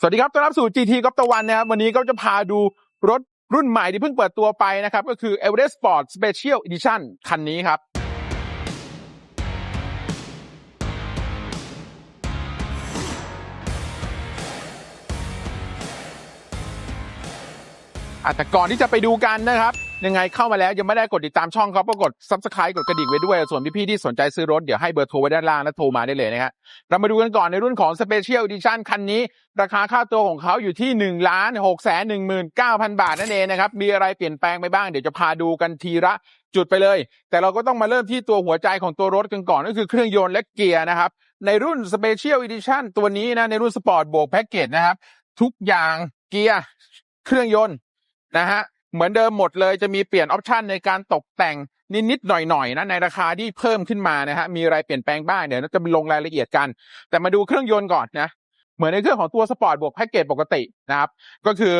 สวัสดีครับต้อนรับสู่ GT กอล์ฟตะวันนะครับ วันนี้ก็จะพาดูรถรุ่นใหม่ที่เพิ่งเปิดตัวไปนะครับ ก็คือ Everest Sport Special Edition คันนี้ครับอะแต่ก่อนที่จะไปดูกันนะครับ ยังไงเข้ามาแล้วยังไม่ได้กดติดตามช่องเขาก็กด subscribe กดกระดิ่งไว้ด้วยส่วนพี่ๆที่สนใจซื้อรถเดี๋ยวให้เบอร์โทรไว้ด้านล่างแล้วโทรมาได้เลยนะครับเรามาดูกันก่อนในรุ่นของ Special Edition คันนี้ ราคาค่าตัวของเขาอยู่ที่1นึ่งล้านหกแสนหนึ่งหมื่นเก้าพันบาทนั่นเองนะครับมีอะไรเปลี่ยนแปลงไปบ้างเดี๋ยวจะพาดูกันทีละจุดไปเลย แต่เราก็ต้องมาเริ่มที่ตัวหัวใจของตัวรถกันก่อนก็คือเครื่องยนต์และเกียร์นะครับในรุ่น Special Edition ตัวนี้นะในรุ่นสปอร์ตบวกแพ็กเกจนะครับทุกอย่างเกียร์เครื่องยนต์นะฮะ เหมือนเดิมหมดเลยจะมีเปลี่ยนออปชันในการตกแต่งนิดๆหน่อยๆนะในราคาที่เพิ่มขึ้นมานะฮะมีอะไรเปลี่ยนแปลงบ้างเดี๋ยวเราจะลงรายละเอียดกัน แต่มาดูเครื่องยนต์ก่อนนะ เหมือนในเครื่องของตัวสปอร์ตบวกแพ็กเกจปกตินะครับก็คือ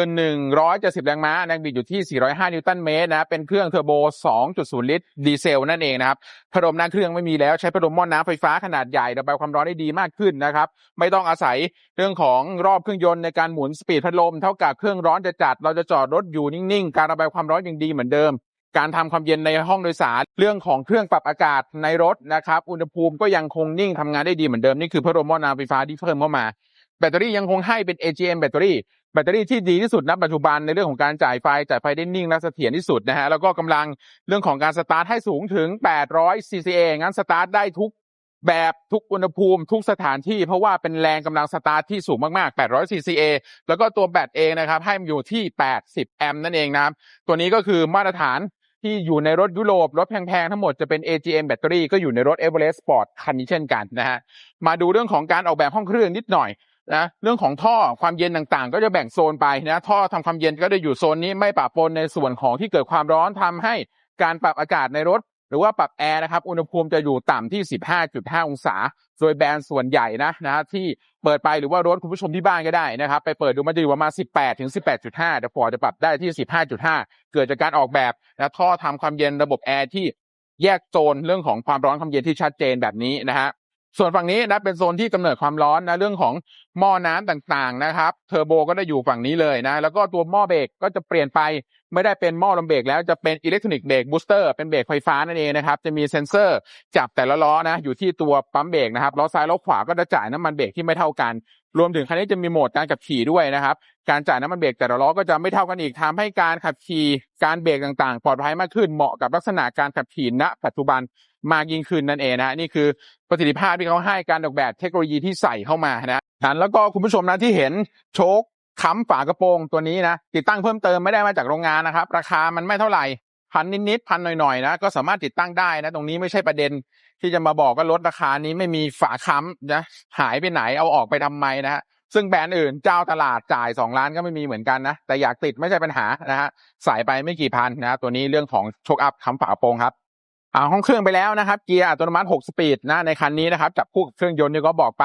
170 แรงม้าแรงบิดอยู่ที่ 405 นิวตันเมตรนะเป็นเครื่องเทอร์โบ 2.0 ลิตรดีเซลนั่นเองนะครับพัดลมหน้าเครื่องไม่มีแล้วใช้พัดลมหม้อน้ำไฟฟ้าขนาดใหญ่ระบายความร้อนได้ดีมากขึ้นนะครับไม่ต้องอาศัยเรื่องของรอบเครื่องยนต์ในการหมุนสปีดพัดลมเท่ากับเครื่องร้อนจะจัดเราจะจอดรถอยู่นิ่งๆ การระบายความร้อนยังดีเหมือนเดิมการทำความเย็นในห้องโดยสาร เรื่องของเครื่องปรับอากาศในรถนะครับ อุณหภูมิก็ยังคงนิ่งทำงานได้ดีเหมือนเดิม นี่คือพัดลมหม้อน้ำไฟฟ้าที่เพิ่มเข้ามา แบตเตอรี่ยังคงให้เป็น AGM แบตเตอรี่แบตเตอรี่ที่ดีที่สุดณปัจจุบันในเรื่องของการจ่ายไฟจ่ายไฟได้นิ่งและเสถียรที่สุดนะฮะแล้วก็กำลังเรื่องของการสตาร์ทให้สูงถึง 800 CCA งั้นสตาร์ทได้ทุกแบบทุกอุณหภูมิทุกสถานที่เพราะว่าเป็นแรงกำลังสตาร์ทที่สูงมากๆ 800 CCA แล้วก็ตัวแบตเองนะครับ ให้มันอยู่ที่ 80 แอมป์นั่นเองนะครับ ตัวนี้ก็คือมาตรฐานที่อยู่ในรถยุโรป รถแพงๆ ทั้งหมดจะเป็น AGM แบตเตอรี่ก็อยู่ในรถ Everest Sport คันนี้เช่นกันนะฮะ มาดูเรื่องของการออกแบบห้องเครื่องนิดหน่อย นะเรื่องของท่อความเย็นต่างๆ ก็จะแบ่งโซนไปนะท่อทำความเย็นก็จะอยู่โซนนี้ไม่ปะปนในส่วนของที่เกิดความร้อนทำให้การปรับอากาศในรถ หรือว่าปรับแอร์นะครับอุณหภูมิจะอยู่ต่ำที่ 15.5 องศา โดยแบรนด์ส่วนใหญ่นะนะฮะที่เปิดไปหรือว่ารถคุณผู้ชมที่บ้านก็ได้นะครับ ไปเปิดดูมันจะอยู่ประมาณ 18 ถึง 18.5 แต่ฟอร์ดจะปรับได้ที่ 15.5 เกิดจากการออกแบบนะท่อทำความเย็นระบบแอร์ที่แยกโซนเรื่องของความร้อนความเย็นที่ชัดเจนแบบนี้นะฮะ ส่วนฝั่งนี้นะเป็นโซนที่กำเนิดความร้อนนะเรื่องของหม้อน้ำต่างๆนะครับ เทอร์โบก็ได้อยู่ฝั่งนี้เลยนะ แล้วก็ตัวหม้อเบรกก็จะเปลี่ยนไปไม่ได้เป็นหม้อลมเบรกแล้วจะเป็นอิเล็กทรอนิกส์เบรกบูสเตอร์เป็นเบรกไฟฟ้านั่นเองนะครับ จะมีเซ็นเซอร์จับแต่ละล้อนะ อยู่ที่ตัวปั๊มเบรกนะครับล้อซ้ายล้อขวาก็จะจ่ายน้ำมันเบรกที่ไม่เท่ากัน รวมถึงคันนี้จะมีโหมดการขับขี่ด้วยนะครับ การจ่ายน้ำมันเบรกแต่ละล้อก็จะไม่เท่ากันอีกทำให้การขับขี่การเบรกต่างๆ ปลอดภัยมากขึ้นเหมาะกับลักษณะการขับขี่ณปัจจุบัน มากยิ่งขึ้นนั่นเองนะนี่คือประสิทธิภาพที่เขาให้การออกแบบเทคโนโลยีที่ใส่เข้ามานะนั้นแล้วก็คุณผู้ชมนะที่เห็นโชคค้ำฝากระโปรงตัวนี้นะติดตั้งเพิ่มเติมไม่ได้มาจากโรงงานนะครับ ราคามันไม่เท่าไหร่พันนิดๆพันหน่อยๆนะก็สามารถติดตั้งได้นะ ตรงนี้ไม่ใช่ประเด็นที่จะมาบอกว่าลดราคานี้ไม่มีฝาค้ำนะหายไปไหนเอาออกไปทำไมนะฮะซึ่งแบรนด์อื่นเจ้าตลาดจ่าย 2 ล้านก็ไม่มีเหมือนกันนะ แต่อยากติดไม่ใช่ปัญหานะฮะใส่ไปไม่กี่พันนะตัวนี้เรื่องของโชคอัพค้ำฝากระโปรงครับ อ่าห้องเครื่องไปแล้วนะครับ เกียร์อัตโนมัติ 6 สปีดนะในคันนี้นะครับจับคู่กับเครื่องยนต์นี่ก็บอกไป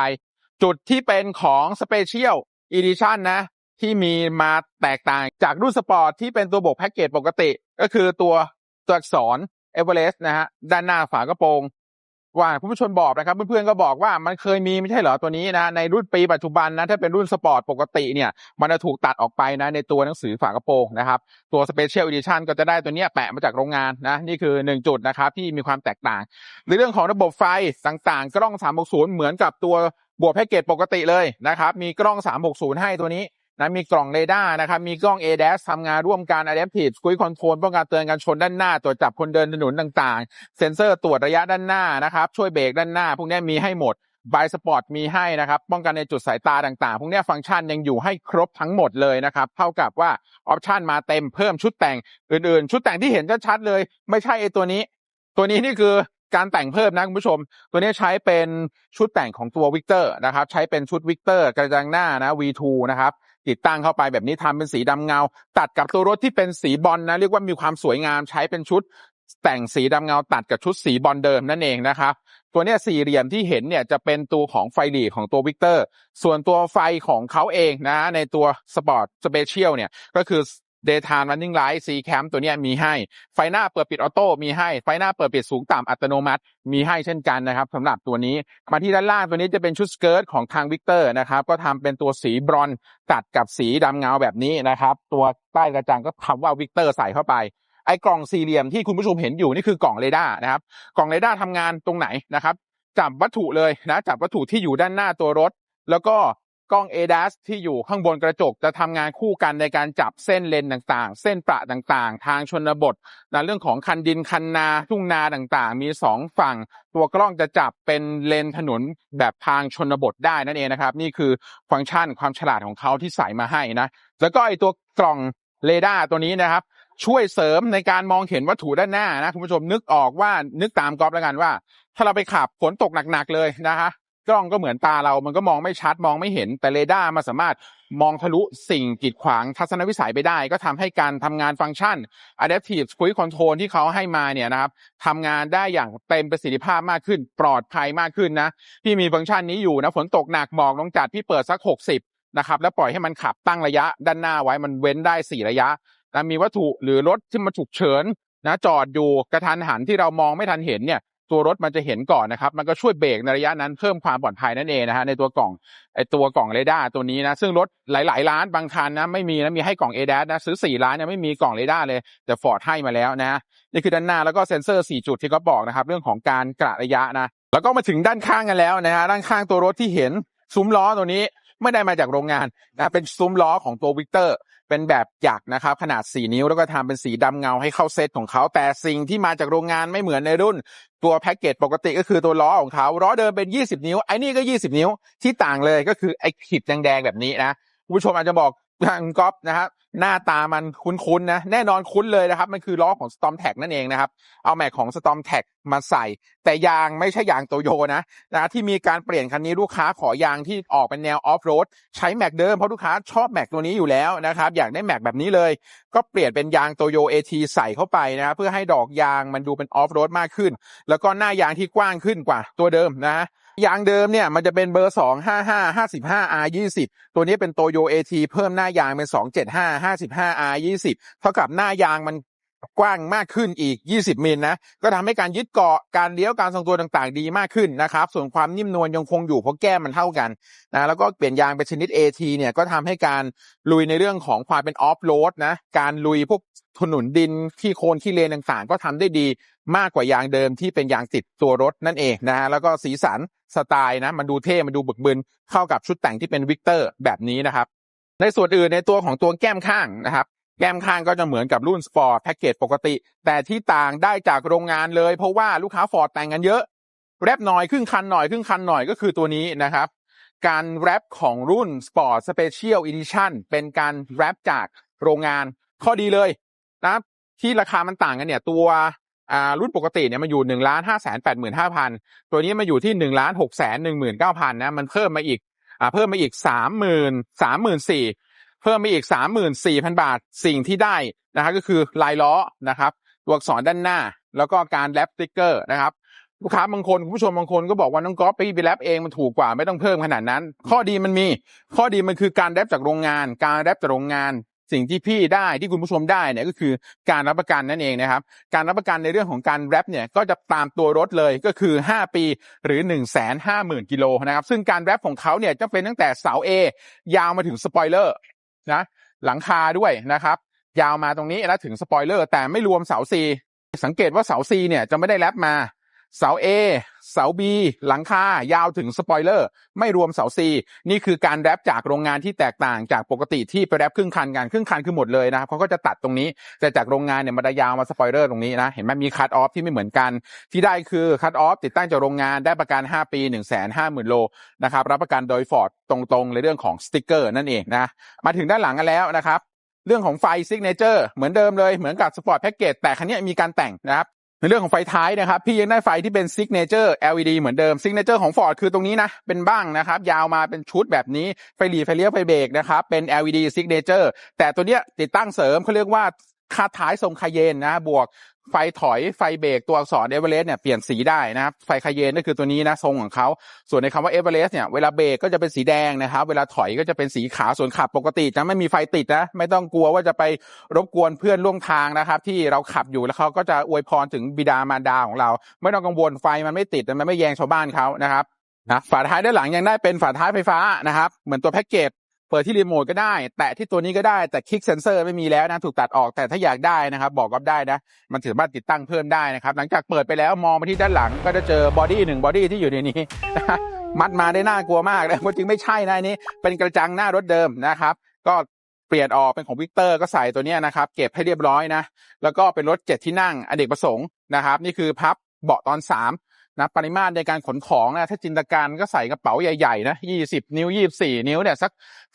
จุดที่เป็นของ Special Edition นะ ที่มีมาแตกต่างจากรุ่นสปอร์ตที่เป็นตัวบวกแพ็กเกจปกติ ก็คือตัวตัวอักษร Everest นะฮะด้านหน้าฝากระโปรง ว่าผู้ผู้ชมบอกนะครับเพื่อนๆก็บอกว่ามันเคยมีไม่ใช่เหรอตัวนี้นะในรุ่นปีปัจจุบันนะถ้าเป็นรุ่นสปอร์ตปกติเนี่ยมันจะถูกตัดออกไปนะในตัวหนังสือฝากระโปรงนะครับตัว Special Edition ก็จะได้ตัวเนี้ยแปะมาจากโรงงานนะนี่คือ 1 จุดนะครับที่มีความแตกต่าง ในเรื่องของระบบไฟต่างๆ กล้อง 360 เหมือนกับตัวบวกแพ็กเกจปกติเลยนะครับมีกล้อง 360 ให้ตัวนี้ นะมีกล่องเรดาร์นะครับ มีกล้อง ADAS ทำงานร่วมกัน Adaptive Cruise Control ป้องกันเตือนการชนด้านหน้า ตรวจจับคนเดินถนนต่างๆ เซ็นเซอร์ตรวจระยะด้านหน้านะครับ ช่วยเบรกด้านหน้า พวกนี้มีให้หมดบายสปอร์ตมีให้นะครับ ป้องกันในจุดสายตาต่างๆ พวกนี้ฟังก์ชันยังอยู่ให้ครบทั้งหมดเลยนะครับ เท่ากับว่าออปชันมาเต็มเพิ่มชุดแต่งอื่นๆ ชุดแต่งที่เห็นชัดๆเลย ไม่ใช่ไอตัวนี้ ตัวนี้นี่คือการแต่งเพิ่มนะคุณผู้ชม ตัวนี้ใช้เป็นชุดแต่งของตัววิกเตอร์นะครับ ใช้เป็นชุดวิกเตอร์กระจังหน้านะ V2 นะครับ ติดตั้งเข้าไปแบบนี้ทำเป็นสีดำเงา ตัดกับตัวรถที่เป็นสีบอลนะเรียกว่ามีความสวยงามใช้เป็นชุด แต่งสีดำเงาตัดกับชุดสีบอลเดิมนั่นเองนะครับตัวเนี้ยสี่เหลี่ยมที่เห็นเนี่ยจะเป็นตัวของไฟหลีของตัววิกเตอร์ ส่วนตัวไฟของเขาเองนะในตัวสปอร์ตสเปเชียลเนี่ยก็คือ daytime running light C cam ตัวนี้มีให้ไฟหน้าเปิดปิดออโต้มีให้ไฟหน้าเปิดปิดสูงต่ำอัตโนมัติ มีให้เช่นกันนะครับสำหรับตัวนี้มาที่ด้านล่างตัวนี้จะเป็นชุดสเกิร์ตของทางวิกเตอร์นะครับก็ทำเป็นตัวสีบรอนตัดกับสีดำเงาแบบนี้นะครับตัวใต้กระจังก็คำว่าวิกเตอร์ใส่เข้าไปไอ้กล่องสี่เหลี่ยมที่คุณผู้ชมเห็นอยู่นี่คือกล่องเรดาร์นะครับกล่องเรดาร์ทำงานตรงไหนนะครับจับวัตถุเลยนะจับวัตถุที่อยู่ด้านหน้าตัวรถ แล้วก็ กล้อง ADAS ที่อยู่ข้างบนกระจกจะทำงานคู่กันในการจับเส้นเลนต่างๆ เส้นประต่างๆ ทางชนบทในเรื่องของคันดินคันนาทุ่งนาต่างๆ มีสองฝั่ง ตัวกล้องจะจับเป็นเลนถนนแบบทางชนบทได้นั่นเองนะครับ นี่คือฟังก์ชันความฉลาดของเขาที่ใส่มาให้นะ แล้วก็ไอตัวกล่องเรดาร์ตัวนี้นะครับ ช่วยเสริมในการมองเห็นวัตถุด้านหน้านะคุณผู้ชมนึกออกว่านึกตามกอล์ฟแล้วกันว่า ถ้าเราไปขับฝนตกหนักๆเลยนะคะ กล้องก็เหมือนตาเรามันก็มองไม่ชัดมองไม่เห็น แต่เรดาร์มาสามารถมองทะลุสิ่งกีดขวางทัศนวิสัยไปได้ ก็ทำให้การทำงานฟังก์ชัน Adaptive Cruise Control ที่เขาให้มาเนี่ยนะครับทำงานได้อย่างเต็มประสิทธิภาพมากขึ้น ปลอดภัยมากขึ้นนะพี่มีฟังก์ชันนี้อยู่นะฝนตกหนักหมอกลงจัดพี่เปิดสัก 60นะครับแล้วปล่อยให้มันขับตั้งระยะด้านหน้าไว้มันเว้นได้ 4 ระยะนะมีวัตถุหรือรถที่มาฉุกเฉินนะจอดอยู่กระทันหันที่เรามองไม่ทันเห็นเนี่ย ตัวรถมันจะเห็นก่อนนะครับ มันก็ช่วยเบรกในระยะนั้นเพิ่มความปลอดภัยนั่นเองนะฮะในตัวกล่องไอตัวกล่องเรดาร์ตัวนี้นะซึ่งรถหลายๆร้านบางคันนะไม่มีนะมีให้กล่อง ADAS นะซื้อ4ร้านเนี่ยไม่มีกล่องเรดาร์เลยแต่ฟอร์ดให้มาแล้วนะนี่คือด้านหน้าแล้วก็เซ็นเซอร์4จุดที่เขาบอกนะครับ เรื่องของการกะระยะนะแล้วก็มาถึงด้านข้างกันแล้วนะฮะด้านข้างตัวรถที่เห็นซุ้มล้อตัวนี้ไม่ได้มาจากโรงงานนะเป็นซุ้มล้อของตัววิกเตอร์ เป็นแบบหยักนะครับ ขนาด 4 นิ้วแล้วก็ทำเป็นสีดำเงาให้เข้าเซตของเขาแต่สิ่งที่มาจากโรงงานไม่เหมือนในรุ่น ตัวแพ็กเกจปกติก็คือตัวล้อของเขาล้อเดิมเป็น 20 นิ้วไอ้นี่ก็ 20 นิ้วที่ต่างเลยก็คือไอ้ขีดแดงๆแบบนี้นะผู้ชมอาจจะบอก ทางก๊อฟนะครับหน้าตามันคุ้นๆนะแน่นอนคุ้นเลยนะครับ มันคือล้อของ Storm t a c นั่นเองนะครับ เอาแม็กของ Storm t a c มาใส่ แต่ยางไม่ใช่ยางโตโยนะนะที่มีการเปลี่ยนคันนี้ลูกค้าขอยางที่ออกเป็นแนวออฟโรดใช้แม็กเดิมเพราะลูกค้าชอบแม็กตัวนี้อยู่แล้วนะครับ อยากได้แม็กแบบนี้เลย ก็เปลี่ยนเป็นยางโตโยเอทีใส่เข้าไปนะครับเพื่อให้ดอกยางมันดูเป็นออฟโรดมากขึ้น แล้วก็หน้ายางที่กว้างขึ้นกว่าตัวเดิมนะ ยางเดิมเนี่ยมันจะเป็นเบอร์ 2 5 5 55 R 20ตัวนี้เป็นโตโยเอทีเพิ่มหน้ายางเป็น 275 55 R 20เท่ากับหน้ายางมัน กว้างมากขึ้นอีก 20 มิลนะ ก็ทำให้การยึดเกาะ การเลี้ยว การทรงตัวต่างๆ ดีมากขึ้นนะครับ ส่วนความนิ่มนวลยังคงอยู่เพราะแก้มมันเท่ากันนะ แล้วก็เปลี่ยนยางเป็นชนิด AT เนี่ย ก็ทำให้การลุยในเรื่องของความเป็นออฟโรดนะ การลุยพวกถนนดินที่โคลนที่เลนต่างๆ ก็ทำได้ดีมากกว่ายางเดิมที่เป็นยางติดตัวรถนั่นเองนะฮะ แล้วก็สีสันสไตล์นะ มันดูเท่ มันดูบึกบึน เข้ากับชุดแต่งที่เป็นวิกเตอร์แบบนี้นะครับในส่วนอื่นในตัวของตัวแก้มข้างนะครับ แก้มข้างก็จะเหมือนกับรุ่นสปอร์ตแพ็กเกจปกติ แต่ที่ต่างได้จากโรงงานเลย เพราะว่าลูกค้าฟอร์ดแต่งกันเยอะแรปหน่อยครึ่งคันหน่อยครึ่งคันหน่อยก็คือตัวนี้นะครับ การแรปของรุ่น Sport Special Edition เป็นการแรปจากโรงงานข้อดีเลยนะที่ราคามันต่างกันเนี่ยตัวอ่ารุ่นปกติเนี่ยมันอยู่หนึ่งล้านห้าแสนแปดหมื่นห้าพันตัวนี้มาอยู่ที่หนึ่งล้านหกแสนหนึ่งหมื่นเก้าพันนะมันเพิ่มมาอีกอ่าเพิ่มมาอีกสามหมื่นสามหมื่นสี่ เพิ่มมาอีกสามหมื่นสี่พันบาทสิ่งที่ได้นะครับก็คือลายล้อนะครับ ตัวอักษรด้านหน้า แล้วก็การแรปสติ๊กเกอร์นะครับลูกค้าบางคนคุณผู้ชมบางคนก็บอกว่าน้องก๊อฟไปไปแรปเองมันถูกกว่าไม่ต้องเพิ่มขนาดนั้น ข้อดีมันมี ข้อดีมันคือการแรปจากโรงงาน การแรปจากโรงงาน สิ่งที่พี่ได้ที่คุณผู้ชมได้เนี่ยก็คือการรับประกันนั่นเองนะครับ การรับประกันในเรื่องของการแรปเนี่ยก็จะตามตัวรถเลยก็คือ 5 ปีหรือ 1 5 0 0 0 0กิโลนะครับซึ่งการแรปของเขาเนี่ยจะเป็นตั้งแต่เสา A ยาวมาถึงสปอยเลอร์ นะหลังคาด้วยนะครับ ยาวมาตรงนี้แล้วถึงสปอยเลอร์ แต่ไม่รวมเสา C สังเกตว่าเสา C เนี่ยจะไม่ได้แรปมา เสา A เสา B หลังคายาวถึงสปอยเลอร์ ไม่รวมเสา C นี่คือการแรปจากโรงงานที่แตกต่างจากปกติที่ไปแรปครึ่งคันกันครึ่งคันคือหมดเลยนะครับเขาก็จะตัดตรงนี้ แต่จากโรงงานเนี่ยมันจะยาวมาสปอยเลอร์ตรงนี้นะ เห็นไหมมีคัตออฟที่ไม่เหมือนกัน ที่ได้คือคัตออฟติดตั้งจากโรงงานได้ประกัน 5 ปี 1 5 0 0 0 0 โลนะครับรับประกันโดยฟอร์ดตรงๆในเรื่องของสติกเกอร์นั่นเองนะมาถึงด้านหลังกันแล้วนะครับเรื่องของไฟซิกเนเจอร์เหมือนเดิมเลยเหมือนกับสปอร์ตแพ็กเกจแต่คันนี้มีการแต่งนะครับ ในเรื่องของไฟท้ายนะครับ พี่ยังได้ไฟที่เป็นซิกเนเจอร์ LED เหมือนเดิมซิกเนเจอร์ของ Ford คือตรงนี้นะ เป็นบ้างนะครับ ยาวมาเป็นชุดแบบนี้ ไฟหลีไฟเลี้ยวไฟเบรกนะครับ เป็น LED ซิกเนเจอร์แต่ตัวเนี้ยติดตั้งเสริมเขาเรียกว่าคาท้ายทรงคาเยนนะ บวก ไฟถอยไฟเบรกตัวอักษรเอเวอเรสต์เนี่ยเปลี่ยนสีได้นะครับไฟคาเยนก็คือตัวนี้นะทรงของเขาส่วนในคำว่าเอเวอเรสต์เนี่ยเวลาเบรกก็จะเป็นสีแดงนะครับเวลาถอยก็จะเป็นสีขาวส่วนขับปกติจะไม่มีไฟติดนะไม่ต้องกลัวว่าจะไปรบกวนเพื่อนร่วมทางนะครับ ที่เราขับอยู่แล้วเขาก็จะอวยพรถึงบิดามารดาของเรา ไม่ต้องกังวลไฟมันไม่ติดมันไม่แยงชาวบ้านเขานะครับนะฝาท้ายด้านหลังยังได้เป็นฝาท้ายไฟฟ้านะครับ เหมือนตัวแพ็กเกจ เปิดที่รีโมทก็ได้ แตะที่ตัวนี้ก็ได้แต่คลิกเซนเซอร์ไม่มีแล้วนะถูกตัดออกแต่ถ้าอยากได้นะครับ บอกก็ได้นะ มันสามารถติดตั้งเพิ่มได้นะครับ หลังจากเปิดไปแล้วมองไปที่ด้านหลังก็จะเจอบอดี้หนึ่งบอดี้ที่อยู่ในนี้มัดมาได้น่ากลัวมากเลยจริงไม่ใช่นะนนี้ เป็นกระจังหน้ารถเดิมนะครับ ก็เปลี่ยนออกเป็นของวิกเตอร์ก็ใส่ตัวนี้นะครับ เก็บให้เรียบร้อยนะ แล้วก็เป็นรถเจ็ดที่นั่งอเนกประสงค์นะครับ นี่คือพับเบาะตอนสาม นะปริมาตรในการขนของนะถ้าจินตการก็ใส่กระเป๋าใหญ่ๆนะยี่สิบนิ้วยี่สี่นิ้วเนี่ยสัก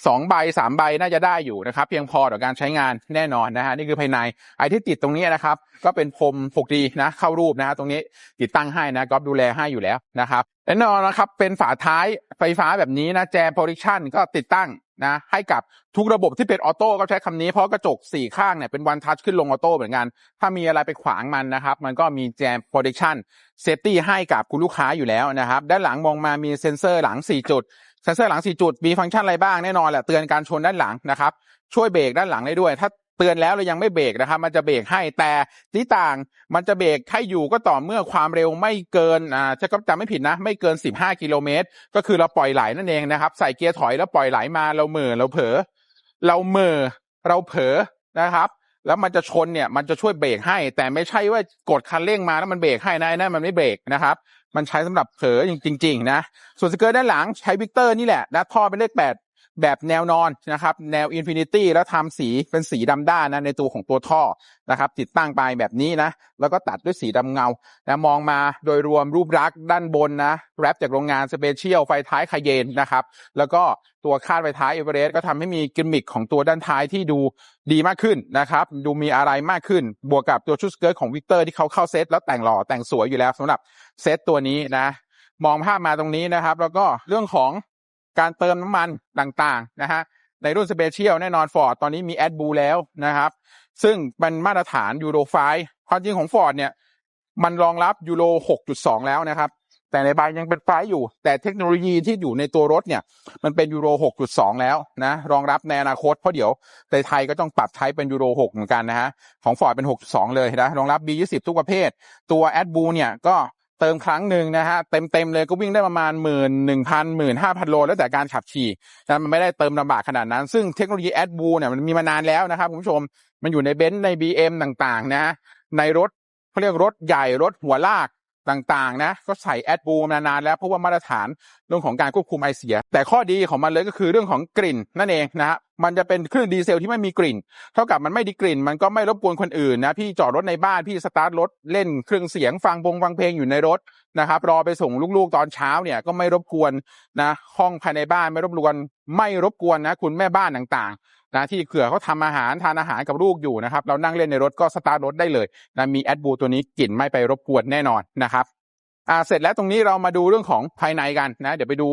สองใบสามใบน่าจะได้อยู่นะครับ เพียงพอต่อการใช้งานแน่นอนนะฮะนี่คือภายในไอ้ที่ติดตรงนี้นะครับ ก็เป็นพรมปกดีนะเข้ารูปนะตรงนี้ติดตั้งให้นะก๊อฟดูแลให้อยู่แล้วนะครับแน่นอนนะครับเป็นฝาท้ายไฟฟ้าแบบนี้นะแจมโปรดิชันก็ติดตั้ง นะให้กับทุกระบบที่เป็นออโต้ก็ใช้คำนี้เพราะกระจกสี่ข้างเนี่ยเป็นวันทัชขึ้นลงออโต้เหมือนกัน ถ้ามีอะไรไปขวางมันนะครับ มันก็มีแจมโปรดิชันเซฟตี้ให้กับคุณลูกค้าอยู่แล้วนะครับ ด้านหลังมองมามีเซ็นเซอร์หลัง 4 จุด เซ็นเซอร์หลัง 4 จุด มีฟังก์ชันอะไรบ้างแน่นอนแหละเตือนการชนด้านหลังนะครับ ช่วยเบรกด้านหลังได้ด้วย ถ้า เตือนแล้วเรายังไม่เบรกนะครับ มันจะเบรกให้แต่ที่ต่างมันจะเบรกให้อยู่ก็ต่อเมื่อความเร็วไม่เกินอ่าจะก็จำไม่ผิดนะ ไม่เกิน 15 กิโลเมตร ก็คือเราปล่อยไหลนั่นเองนะครับ ใส่เกียร์ถอยแล้วปล่อยไหลมาเราเหม่อเราเผลอเราเหม่อเราเผลอนะครับแล้วมันจะชนเนี่ยมันจะช่วยเบรกให้ แต่ไม่ใช่ว่ากดคันเร่งมาแล้วมันเบรกให้นะนั่นมันไม่เบรกนะครับ มันใช้สำหรับเผลอจริง ๆ นะ ส่วนสเกิร์ตด้านหลังใช้วิกเตอร์นี่แหละนะท่อเป็นเลขแปด แบบแนวนอนนะครับ แนวอินฟินิตี้แล้วทำสีเป็นสีดำด้านนะในตัวของตัวท่อนะครับ ติดตั้งไปแบบนี้นะ แล้วก็ตัดด้วยสีดำเงานะมองมาโดยรวมรูปลักษณ์ด้านบนนะแรปจากโรงงานสเปเชียลไฟท้ายคาเยนนะครับ แล้วก็ตัวคาดไฟท้ายเอเวอเรสต์ก็ทำให้มีกิมมิคของตัวด้านท้ายที่ดูดีมากขึ้นนะครับ ดูมีอะไรมากขึ้น บวกกับตัวชุดสเกิร์ตของวิกเตอร์ที่เขาเข้าเซตแล้วแต่งหล่อแต่งสวยอยู่แล้วสำหรับเซตตัวนี้นะมองภาพมาตรงนี้นะครับ แล้วก็เรื่องของ การเติมน้ำมันต่างๆนะฮะในรุ่นสเปเชียลแน่นอนฟอร์ดตอนนี้มีแอดบูแล้วนะครับ ซึ่งเป็นมาตรฐานยูโรไฟความจริงของฟอร์ดเนี่ยมันรองรับยูโร6.2 แล้วนะครับ แต่ในใบยังเป็นไฟอยู่ แต่เทคโนโลยีที่อยู่ในตัวรถเนี่ย มันเป็นยูโร 6.2 แล้วนะรองรับในอนาคตเพราะเดี๋ยวในไทยก็ต้องปรับใช้เป็นยูโร 6 เหมือนกันนะฮะของฟอร์ดเป็น 6.2 เลยนะรองรับ B20 ทุกประเภท ตัวแอดบูเนี่ยก็ เติมครั้งหนึ่งนะฮะเต็มเต็มๆเลยก็วิ่งได้ประมาณหมื่นหนึ่งพันหมื่นห้าพันโลแล้วแต่การขับขี่นะมันไม่ได้เติมลำบากขนาดนั้น ซึ่งเทคโนโลยีแอดบูเนี่ยมันมีมานานแล้วนะครับคุณผู้ชมมันอยู่ในเบนซ์ใน BM ต่างๆ นะ ในรถเขาเรียกรถใหญ่รถหัวลาก ต่างๆนะก็ใส่แอดบูมานานแล้วเพราะว่ามาตรฐานเรื่องของการควบคุมไอเสีย แต่ข้อดีของมันเลยก็คือเรื่องของกลิ่นนั่นเองนะฮะมันจะเป็นเครื่องดีเซลที่ไม่มีกลิ่น เท่ากับมันไม่ดีกลิ่น มันก็ไม่รบกวนคนอื่นนะพี่จอดรถในบ้านพี่สตาร์ทรถเล่นเครื่องเสียงฟังวงฟังเพลงอยู่ในรถนะครับรอไปส่งลูกๆตอนเช้าเนี่ยก็ไม่รบกวนนะห้องภายในบ้านไม่รบกวนไม่รบกวนนะคุณแม่บ้านต่างๆ นะที่เผื่อเขาทำอาหารทานอาหารกับลูกอยู่นะครับ เรานั่งเล่นในรถก็สตาร์ทรถได้เลยนะมีแอดบูตัวนี้กลิ่นไม่ไปรบกวนแน่นอนนะครับอ่าเสร็จแล้วตรงนี้เรามาดูเรื่องของภายในกันนะ เดี๋ยวไปดู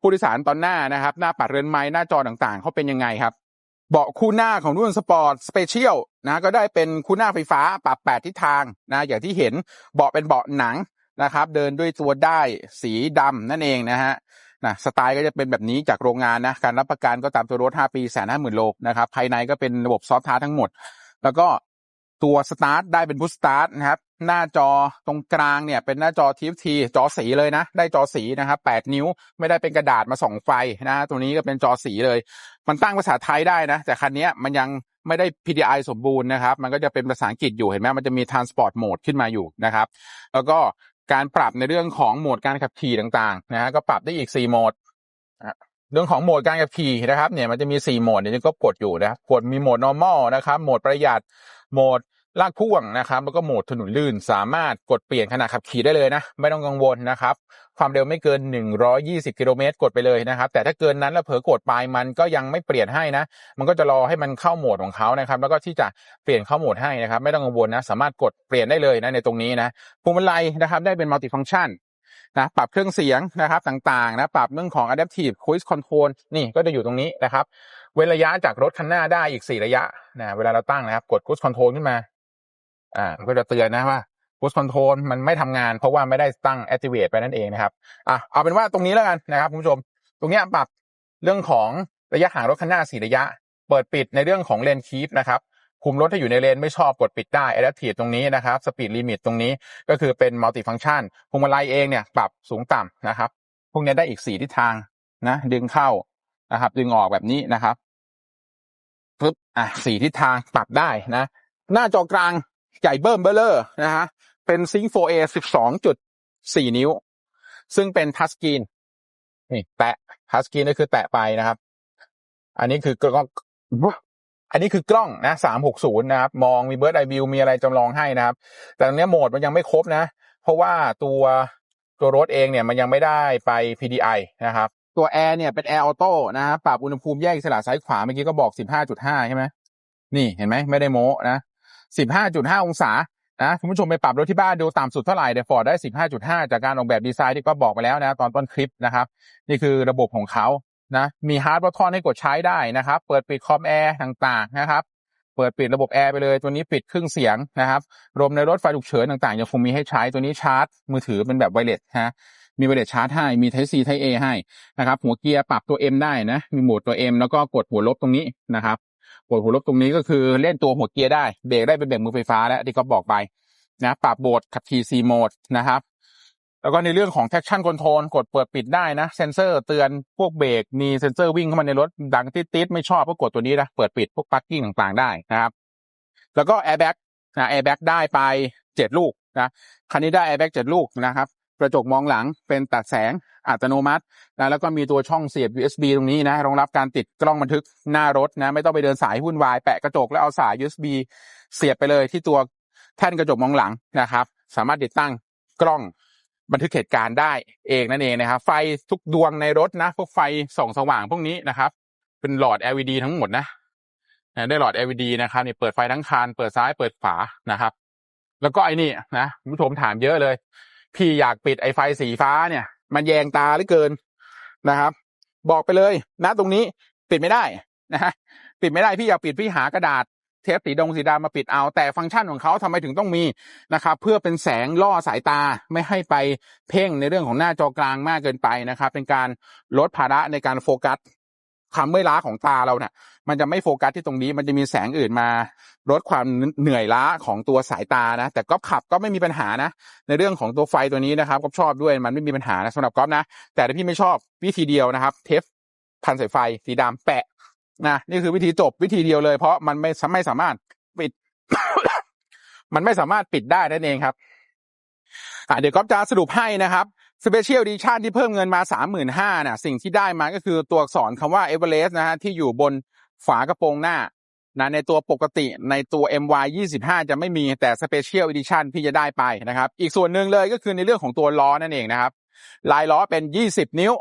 ผู้โดยสารตอนหน้านะครับ หน้าปัดเรือนไม้หน้าจอต่างๆเขาเป็นยังไงครับ เบาะคู่หน้าของรุ่นสปอร์ตสเปเชียลนะก็ได้เป็นคู่หน้าไฟฟ้าปรับแปดทิศทางนะอย่างที่เห็นเบาะเป็นเบาะหนังนะครับ เดินด้วยตัวได้สีดำนั่นเองนะฮะ นะสไตล์ก็จะเป็นแบบนี้จากโรงงานนะการรับประกันก็ตามตัวรถ5ปีแสนห้าหมื่นโลนะครับภายในก็เป็นระบบซอฟต์ทาร์ทั้งหมด แล้วก็ตัวสตาร์ทได้เป็นพุชสตาร์ทนะครับหน้าจอตรงกลางเนี่ยเป็นหน้าจอ TFT จอสีเลยนะ ได้จอสีนะครับ8นิ้วไม่ได้เป็นกระดาษมาส่องไฟนะตัวนี้ก็เป็นจอสีเลย มันตั้งภาษาไทยได้นะ แต่คันนี้มันยังไม่ได้ PDI สมบูรณ์นะครับ มันก็จะเป็นภาษาอังกฤษอยู่เห็นไหมมันจะมี Transport Mode ขึ้นมาอยู่นะครับ แล้วก็ การปรับในเรื่องของโหมดการขับขี่ต่างๆนะฮะก็ปรับได้อีก 4 โหมดเรื่องของโหมดการขับขี่นะครับเนี่ยมันจะมี 4 โหมดเนี่ยวนี้ก็กดอยู่นะกดมีโหมด normal นะครับโหมดประหยัดโหมด ลากพ่วงนะครับแล้วก็โหมดถนนลื่นสามารถกดเปลี่ยนขณะขับขี่ได้เลยนะ ไม่ต้องกังวลนะครับ ความเร็วไม่เกิน 120 กิโลเมตรกดไปเลยนะครับ แต่ถ้าเกินนั้นแล้วเผลอกดไปมันก็ยังไม่เปลี่ยนให้นะ มันก็จะรอให้มันเข้าโหมดของเขานะครับ แล้วก็ที่จะเปลี่ยนเข้าโหมดให้นะครับ ไม่ต้องกังวลนะ สามารถกดเปลี่ยนได้เลยนะในตรงนี้นะพวงมาลัยนะครับ ได้เป็นมัลติฟังชันนะปรับเครื่องเสียงนะครับต่างๆนะปรับเรื่องของ adaptive cruise control นี่ก็จะอยู่ตรงนี้นะครับ เว้นระยะจากรถคันหน้าได้อีก 4 ระยะนะเวลาเราตั้งนะครับ กด cruise control ขึ้นมา อ่ามันก็จะเตือนนะว่า push control มันไม่ทำงานเพราะว่าไม่ได้ตั้ง activate ไปนั่นเองนะครับอะเอาเป็นว่าตรงนี้แล้วกันนะครับคุณผู้ชม ตรงนี้ปรับเรื่องของระยะห่างรถข้างหน้าสี่ระยะ เปิดปิดในเรื่องของเลนคีปนะครับคุมรถให้อยู่ในเลนไม่ชอบกดปิดได้ adaptive ตรงนี้นะครับ speed limit ตรงนี้ก็คือเป็น multi function พวงมาลัยเองเนี่ยปรับสูงต่ำนะครับ พวกนี้ได้อีกสี่ทิศทางนะ ดึงเข้านะครับ ดึงออกแบบนี้นะครับปึ๊บอะสี่ทิศทางปรับได้นะ หน้าจอกลาง ใหญ่เบิ่มเบลเลอร์นะฮะ เป็นซิง 4A 12.4นิ้ว ซึ่งเป็นทัชสกรีนนี่แตะทัชสกรีนก็คือแตะไปนะครับ อันนี้คือกล้องอันนี้คือกล้องนะ360นะครับ มองมีเบิร์ดไอวิวมีอะไรจำลองให้นะครับ แต่ตรงนี้โหมดมันยังไม่ครบนะ เพราะว่าตัวตัวรถเองเนี่ยมันยังไม่ได้ไป PDI นะครับ ตัวแอร์เนี่ยเป็นแอร์ออโต้นะครับปรับอุณหภูมิแยกอิสระซ้ายขวาเมื่อกี้ก็บอก 15.5 ใช่ไหมนี่เห็นไหมไม่ได้โม้นะ 15.5 องศานะคุณผู้ชมไปปรับรถที่บ้านดูต่ำสุดเท่าไหร่เดี๋ยวฟอร์ดได้ 15.5 จากการออกแบบดีไซน์ที่ก็บอกไปแล้วนะตอนต้นคลิปนะครับ นี่คือระบบของเขานะมีฮาร์ดบอทอนให้กดใช้ได้นะครับ เปิดปิดคอมแอร์ต่างๆนะครับ เปิดปิดระบบแอร์ไปเลย ตัวนี้ปิดเครื่องเสียงนะครับรวมในรถไฟฉุกเฉินต่างๆยังคงมีให้ใช้ตัวนี้ชาร์จ มือถือเป็นแบบไวเลสฮะมีไวเลสชาร์จให้ มี Type C Type A ให้นะครับ หัวเกียร์ปรับตัว M ได้นะ มีโหมดตัว M แล้วก็กดหัวลบตรงนี้นะครับ กดหัวลบตรงนี้ก็คือเล่นตัวหัวเกียร์ได้ เบรกได้เป็นเบรกมือไฟฟ้าแล้วที่ก็บอกไปนะปรับโหมดขับขี่ C โหมดนะครับ แล้วก็ในเรื่องของ traction control กดเปิดปิดได้นะ เซนเซอร์เตือนพวกเบรกมีเซนเซอร์วิ่งเข้ามาในรถดังติดๆไม่ชอบก็กดตัวนี้นะเปิดปิดพวกปักกิ้งต่างๆได้นะครับ แล้วก็ airbag นะ airbag ได้ไปเจ็ดลูกนะคันนี้ได้ airbag เจ็ดลูกนะครับ กระจกมองหลังเป็นตัดแสงอัตโนมัตินะแล้วก็มีตัวช่องเสียบ USB ตรงนี้นะรองรับการติดกล้องบันทึกหน้ารถนะ ไม่ต้องไปเดินสายวุ่นวายแปะกระจกแล้วเอาสาย USB เสียบไปเลยที่ตัวแท่นกระจกมองหลังนะครับ สามารถติดตั้งกล้องบันทึกเหตุการณ์ได้เองนั่นเองนะครับไฟทุกดวงในรถนะ พวกไฟส่องสว่างพวกนี้นะครับ เป็นหลอด LED ทั้งหมดนะได้หลอด LED นะครับนี่เปิดไฟทั้งคานเปิดซ้ายเปิดขวานะครับ แล้วก็ไอ้นี่นะผู้ชมถามเยอะเลย พี่อยากปิดไอ้ไฟสีฟ้าเนี่ย มันแยงตาเหลือเกินนะครับ บอกไปเลยนะตรงนี้ปิดไม่ได้นะฮะปิดไม่ได้พี่อยากปิดพี่หากระดาษเทปสีดงสีดำมาปิดเอา แต่ฟังก์ชันของเขาทำไมถึงต้องมีนะครับ เพื่อเป็นแสงล่อสายตาไม่ให้ไปเพ่งในเรื่องของหน้าจอกลางมากเกินไปนะครับ เป็นการลดภาระในการโฟกัส ความเมื่อยล้าของตาเราเนี่ยมันจะไม่โฟกัสที่ตรงนี้ มันจะมีแสงอื่นมา ลดความเหนื่อยล้าของตัวสายตานะ แต่ก๊อฟขับก็ไม่มีปัญหานะ ในเรื่องของตัวไฟตัวนี้นะครับก็ชอบด้วยมันไม่มีปัญหานะสำหรับก๊อฟนะ แต่พี่ไม่ชอบวิธีเดียวนะครับ เทปพันสายไฟสีดำแปะนะนี่คือวิธีจบวิธีเดียวเลย เพราะมันไม่ไม่สามารถปิด มันไม่สามารถปิดได้นั่นเองครับอ่าเดี๋ยวก๊อฟจะสรุปให้นะครับ Special Edition ที่เพิ่มเงินมา 35,000น่ะสิ่งที่ได้มาก็คือตัวอักษรคำว่า Everest นะฮะที่อยู่บนฝากระโปรงหน้านะในตัวปกติในตัว MY 25 จะไม่มีแต่ Special Edition พี่จะได้ไปนะครับ อีกส่วนหนึ่งเลยก็คือในเรื่องของตัวล้อนั่นเองนะครับ ลายล้อเป็น 20 นิ้ว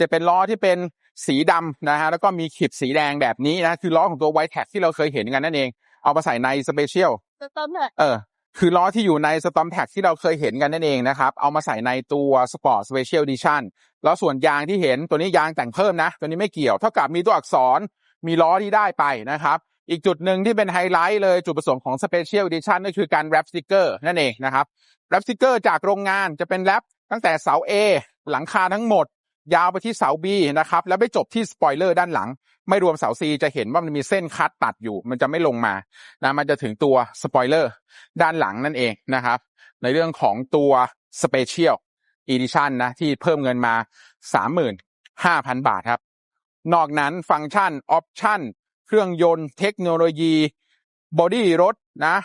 จะเป็นล้อที่เป็นสีดำนะฮะแล้วก็มีขีดสีแดงแบบนี้นะ คือล้อของตัว White Tag ที่เราเคยเห็นกันนั่นเอง เอามาใส่ใน Special จะต้มเถอะเออ คือล้อที่อยู่ใน Storm Tag ที่เราเคยเห็นกันนั่นเองนะครับ เอามาใส่ในตัว Sport Special Edition แล้วส่วนยางที่เห็นตัวนี้ยางแต่งเพิ่มนะ ตัวนี้ไม่เกี่ยวเท่ากับมีตัวอักษรมีล้อที่ได้ไปนะครับ อีกจุดหนึ่งที่เป็นไฮไลท์เลยจุดประสงค์ของ Special Edition ก็คือการแรปสติกเกอร์นั่นเองนะครับแรปสติกเกอร์จากโรงงานจะเป็นแรปตั้งแต่เสา A หลังคาทั้งหมด ยาวไปที่เสา B นะครับ แล้วไปจบที่สปอยเลอร์ด้านหลัง ไม่รวมเสา C จะเห็นว่ามันมีเส้นคัดตัดอยู่ มันจะไม่ลงมานะมันจะถึงตัวสปอยเลอร์ด้านหลังนั่นเองนะครับ ในเรื่องของตัว Special Edition นะที่เพิ่มเงินมา 35,000 บาทครับ นอกนั้นฟังก์ชันออปชั่นเครื่องยนต์เทคโนโลยีบอดี้รถนะ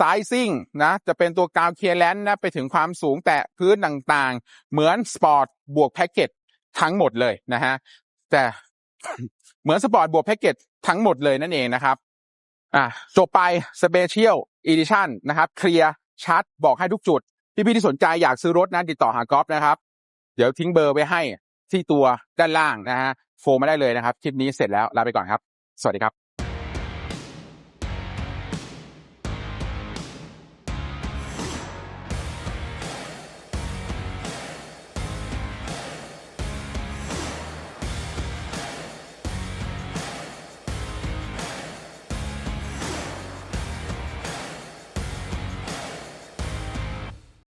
สายซิ่งนะจะเป็นตัวกาวเคลียร์แลนด์นะไปถึงความสูงแตะพื้นต่างๆ เหมือนสปอร์ตบวกแพ็กเกจ ทั้งหมดเลยนะฮะแต่เหมือนสปอร์ตบวกแพ็กเกจทั้งหมดเลยนั่นเองนะครับอะจบไปสเปเชียลอีดิชั่นนะครับ เคลียร์ชัดบอกให้ทุกจุด พี่ๆที่สนใจอยากซื้อรถนะติดต่อหากอฟนะครับ เดี๋ยวทิ้งเบอร์ไว้ให้ที่ตัวด้านล่างนะฮะโฟมาได้เลยนะครับ คลิปนี้เสร็จแล้วลาไปก่อนครับ สวัสดีครับ